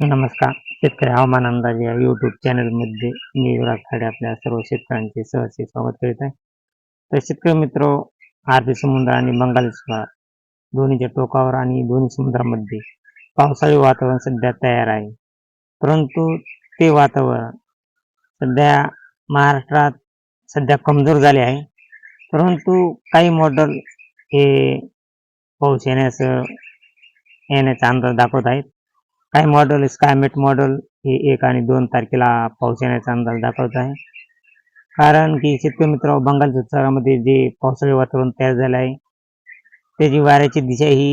नमस्कार. शेतकरी हवामान अंदाज या युट्यूब चॅनलमध्ये मी युवराज खाडे आपल्या सर्व शेतकऱ्यांचे सहर्ष स्वागत करीत आहे. तर शेतकरी मित्र आरबी समुद्र आणि बंगाल विभाग दोन्हीच्या टोकावर आणि दोन्ही समुद्रामध्ये पावसाळी वातावरण सध्या तयार आहे. परंतु ते वातावरण सध्या महाराष्ट्रात सध्या कमजोर झाले आहे. परंतु काही मॉडेल हे पाऊस येण्याचं येण्याचा अंदाज दाखवत आहेत. काही मॉडेल स्कायमेट मॉडेल हे एक आणि दोन तारखेला पाऊस येण्याचा अंदाज दाखवत आहे. कारण की शेतकरी मित्र बंगालच्या उपसागरामध्ये जे पावसाळी वातावरण तयार झालं आहे त्याची वाऱ्याची दिशा ही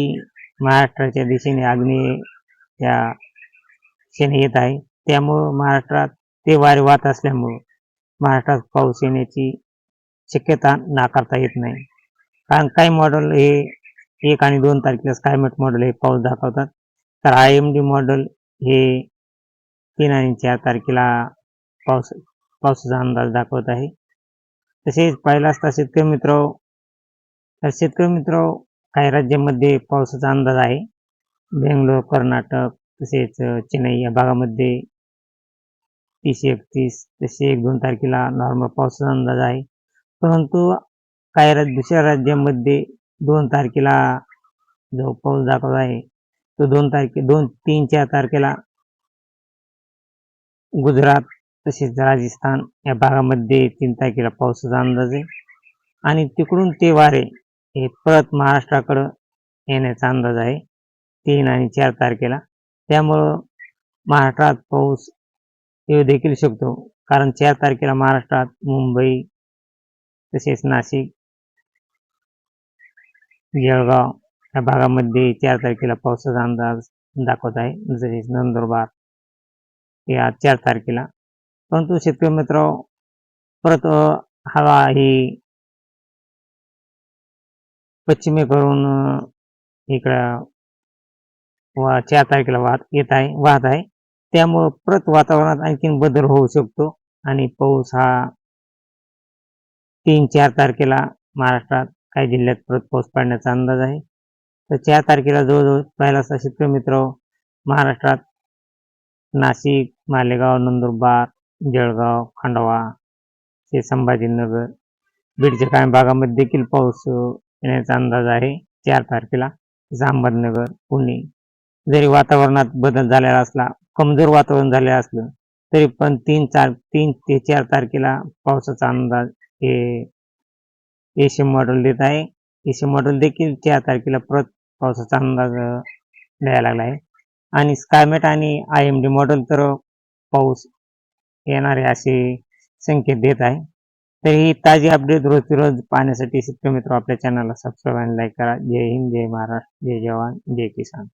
महाराष्ट्राच्या दिशेने आग्नेय या दिशेने येत आहे. त्यामुळं महाराष्ट्रात ते वारे वाहत असल्यामुळं महाराष्ट्रात पाऊस येण्याची शक्यता नाकारता येत नाही. कारण काही मॉडेल हे एक आणि दोन तारखेला स्कायमेट मॉडेल हे पाऊस दाखवतात. तर आय एम डी मॉडेल हे तीन आणि चार तारखेला पाऊस पावसाचा अंदाज दाखवत आहे. तसेच पाहिला असता शेतकरी मित्र तर शेतकरी मित्र काही राज्यामध्ये पावसाचा अंदाज आहे. बेंगलोर कर्नाटक तसेच चेन्नई या भागामध्ये तीस एकतीस तसे एक दोन तारखेला नॉर्मल पावसाचा अंदाज आहे. परंतु काही राज्य दुसऱ्या राज्यामध्ये दोन तारखेला जो पाऊस दाखवत आहे तो दोन तारखे दोन तीन चार तारखेला गुजरात तसेच राजस्थान या भागामध्ये तीन तारखेला पावसाचा अंदाज आहे. आणि तिकडून ते वारे हे परत महाराष्ट्राकडं येण्याचा अंदाज आहे. तीन आणि चार तारखेला. त्यामुळं महाराष्ट्रात पाऊस येऊ देखील शकतो. कारण चार तारखेला महाराष्ट्रात मुंबई तसेच नाशिक जळगाव या भागामध्ये चार तारखेला पावसाचा अंदाज दाखवत आहे. तसेच नंदुरबार या चार तारखेला. परंतु शेतकरी मित्र परत हवा ही पश्चिमेकडून इकडं वा चार तारखेला वाहत येत आहे वाहत आहे. त्यामुळं परत वातावरणात आणखीन बदल होऊ शकतो आणि पाऊस हा तीन चार तारखेला महाराष्ट्रात काही जिल्ह्यात परत पाऊस पडण्याचा अंदाज आहे. तर चार तारखेला जवळजवळ पाहिला असता शेतकरी मित्र महाराष्ट्रात नाशिक मालेगाव नंदुरबार जळगाव खांडवा ते संभाजीनगर बीडच्या काही भागामध्ये देखील पाऊस येण्याचा अंदाज आहे. चार तारखेला अहमदनगर पुणे. जरी वातावरणात बदल झालेला असला कमजोर वातावरण झालेलं असलं तरी पण तीन चार तीन ते चार तारखेला पावसाचा अंदाज हे एशियन मॉडेल देत आहे. एशियन मॉडेल देखील चार तारखेला परत पावसाचा अंदाज द्यायला लागला आहे आणि स्कायमेट आणि आय एम डी मॉडेल तर पाऊस येणारे असे संकेत देत आहे. तर ही ताजी अपडेट रोजची रोज पाहण्यासाठी शेतकरी मित्र आपल्या चॅनलला सबस्क्राईब आणि लाईक करा. जय हिंद जय महाराष्ट्र जय जवान जय किसान.